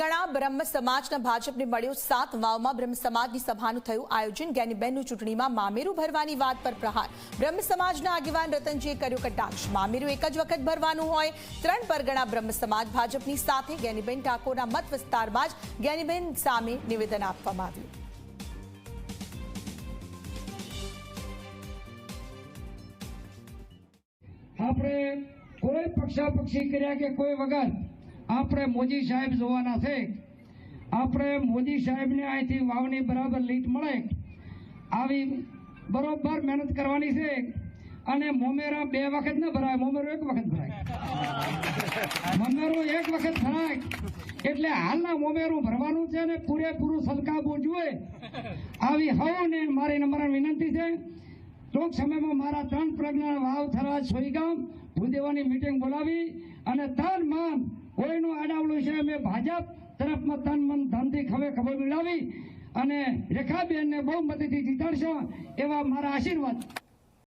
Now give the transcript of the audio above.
ગણા બ્રહ્મ સમાજના ભાજપને મળ્યો સાત વાવમાં બ્રહ્મ સમાજની સભાનું થયું આયોજન. જ્ઞાનીબેનનું ચૂંટણીમાં મામેરું ભરવાની વાત પર પ્રહાર. બ્રહ્મ સમાજના આગેવાન રતનજીએ કર્યો કટાક્ષ. મામેરું એક જ વખત ભરવાનું હોય. ત્રણ પરગણા બ્રહ્મ સમાજ ભાજપની સાથે જ્ઞાનીબેન ઠાકોરના મત વિસ્તારમાં જ જ્ઞાનીબેન સામે નિવેદન આપવામાં આવ્યું. આપણે કોઈ પક્ષાપક્ષી કર્યા કે કોઈ વગર આપણે મોદી સાહેબ જોવાના છે. આપણે મોદી સાહેબને અહીંથી વાવની બરાબર લીટ મળે. આવી બરોબર મહેનત કરવાની છે. અને મોમેરા બે વખત ન ભરાય, મોમેરો એક વખત ભરાય. મોમેરો એક વખત ભરાય. એટલે હાલના મોમેરું ભરવાનું છે ને પૂરેપૂરું સલકાવવું જોઈએ. આવી હવને મારી નંબર વિનંતી છે. ટૂંક સમયમાં મારા ત્રણ પ્રજ્ઞા વાવ થરા સોઈગામ, ભૂદેવાની મીટિંગ બોલાવી અને તન મન કોઈનું આડાવડું છે અમે ભાજપ તરફમાં તન મન ધનથી ખભે ખબર મેળવી અને રેખાબેનને બહુ મતીથી જીતાડશો એવા મારા આશીર્વાદ.